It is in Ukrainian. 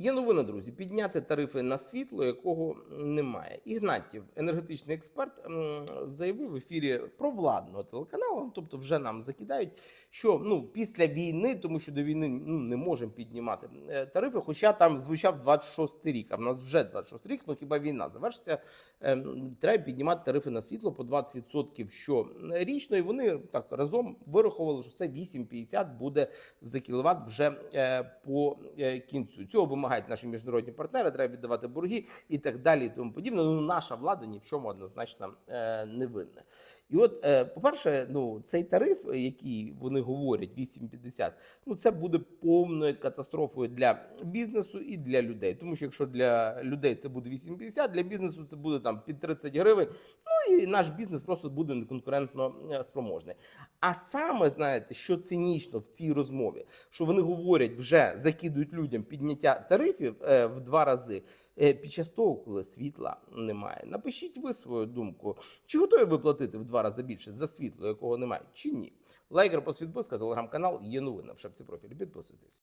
Є новина, друзі, підняти тарифи на світло, якого немає. Ігнатів, енергетичний експерт, заявив в ефірі провладного телеканалу, тобто вже нам закидають, що ну після війни, тому що до війни ну не можемо піднімати е, тарифи. Хоча там звучав 26 рік, а в нас вже 26 рік. Ну хіба війна завершиться? Ем, Треба піднімати тарифи на світло по 20% щорічно, і вони так разом вирахували, що це 8,50 буде за кіловат вже е, по е, кінцю. Цього вимагають наші міжнародні партнери. Треба віддавати борги і так далі, і тому подібне. Ну наша влада ні в чому однозначно е, не винна. І от, е, по-перше, ну цей тариф, який вони говорять, 8,50, ну це буде повною катастрофою для бізнесу і для людей. Тому що якщо для людей це буде 8,50, для бізнесу це буде там під 30 гривень. Ну і наш бізнес просто буде неконкурентно е, спроможний. А саме знаєте, що цинічно в цій розмові, що вони говорять, вже закидують людям підняття тарифів е, в два рази е, під час того, коли світла немає. Напишіть ви свою думку, чи готові ви платити в два рази більше за світло, якого немає, чи ні. Лайк, репост, підписка, телеграм-канал є новина в шапці профілі. Підписуйтесь.